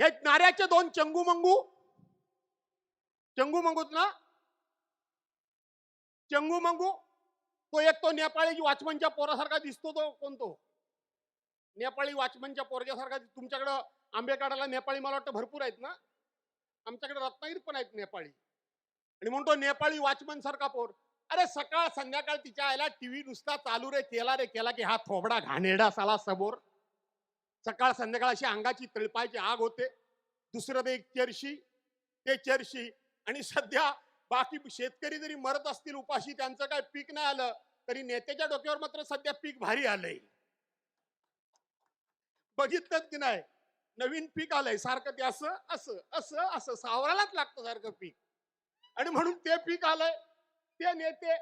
हे नाऱ्याचे दोन चंगू मंगू. चंगू मंगूत ना? चंगू मंगू. तो एक तो नेपाळी वाचमनच्या पोरासारखा दिसतो तो कोणतो नेपाळी वाचमनच्या पोरग्यासारखा तुमच्याकडं आंबे काढायला नेपाळी मला वाटतं भरपूर आहेत ना? आमच्याकडे रत्नागिरीत पण आहेत नेपाळी. आणि म्हणतो नेपाळी वाचमन सारखा पोर. अरे सकाळ संध्याकाळ तिच्या आईला टीव्ही नुसता चालू रे केला रे केला की हा थोबडा घाणेरडा साला समोर. सकाळ संध्याकाळ अशी अंगाची तळपायची आग होते. दुसरं ते एक चर्शी ते चर्शी. आणि सध्या बाकी शेतकरी जरी मरत असतील उपाशी त्यांचं काय पीक नाही आलं तरी नेत्याच्या डोक्यावर मात्र सध्या पीक भारी आलंय. बघितलं की नाही? नवीन पीक आलंय सारखं ते असं असं असं असं सावरायलाच लागतं सारखं पीक. आणि म्हणून ते पीक आलंय ते नेते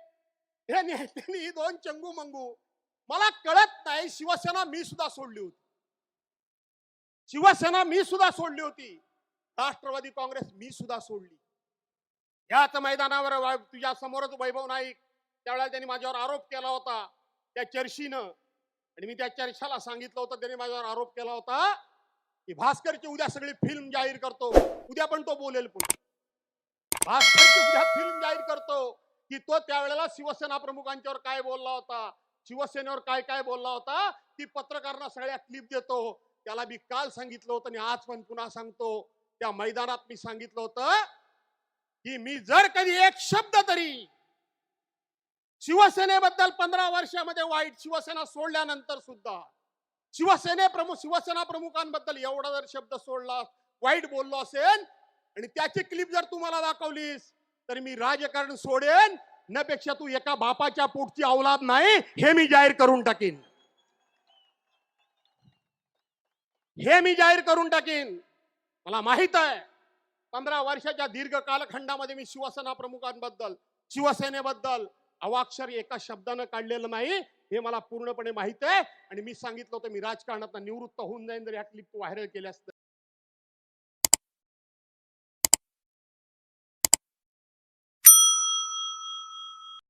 हे नेत्यांनी दोन चंगू मंगू मला कळत नाही शिवसेना मी सुद्धा सोडली होती. शिवसेना मी सुद्धा सोडली होती. राष्ट्रवादी काँग्रेस मी सुद्धा सोडली. याच मैदानावर तुझ्या समोरच वैभव नाईक त्यावेळेला त्यांनी माझ्यावर आरोप केला होता. त्या चर्शीनं. आणि मी त्या चर्चाला सांगितलं होतं त्यांनी माझ्यावर आरोप केला होता की भास्करची उद्या सगळी फिल्म जाहीर करतो. उद्या पण तो बोलेल पण भास्करची उद्या फिल्म जाहीर करतो की तो त्यावेळेला शिवसेना प्रमुखांच्यावर काय बोलला होता? शिवसेनेवर काय काय बोलला होता? की पत्रकारांना सगळ्या क्लिप देतो. त्याला मी काल सांगितलं होतं आणि आज पण पुन्हा सांगतो. त्या मैदानात मी सांगितलं होतं की मी जर कधी एक शब्द तरी शिवसेनेबद्दल पंधरा वर्षामध्ये वाईट शिवसेना सोडल्यानंतर सुद्धा शिवसेने प्रमुख शिवसेना प्रमुखांबद्दल एवढा जर शब्द सोडला वाईट बोललो असेल आणि त्याची क्लिप जर तुम्हाला दाखवलीस तर मी राजकारण सोडेन नपेक्षा तू एका बापाच्या पोटची अवलाद नाही हे मी जाहीर करून टाकीन. हे मी जाहीर करून टाकीन. मला माहीत आहे. पंधरा वर्षाच्या दीर्घ कालखंडामध्ये मी शिवसेना प्रमुखांबद्दल शिवसेनेबद्दल अवाक्षर एका शब्दानं काढलेलं नाही. हे मला पूर्णपणे माहीत आहे. आणि मी सांगितलं होतं मी राजकारणात निवृत्त होऊन जाईन जर ह्या क्लिप व्हायरल केल्यास असतं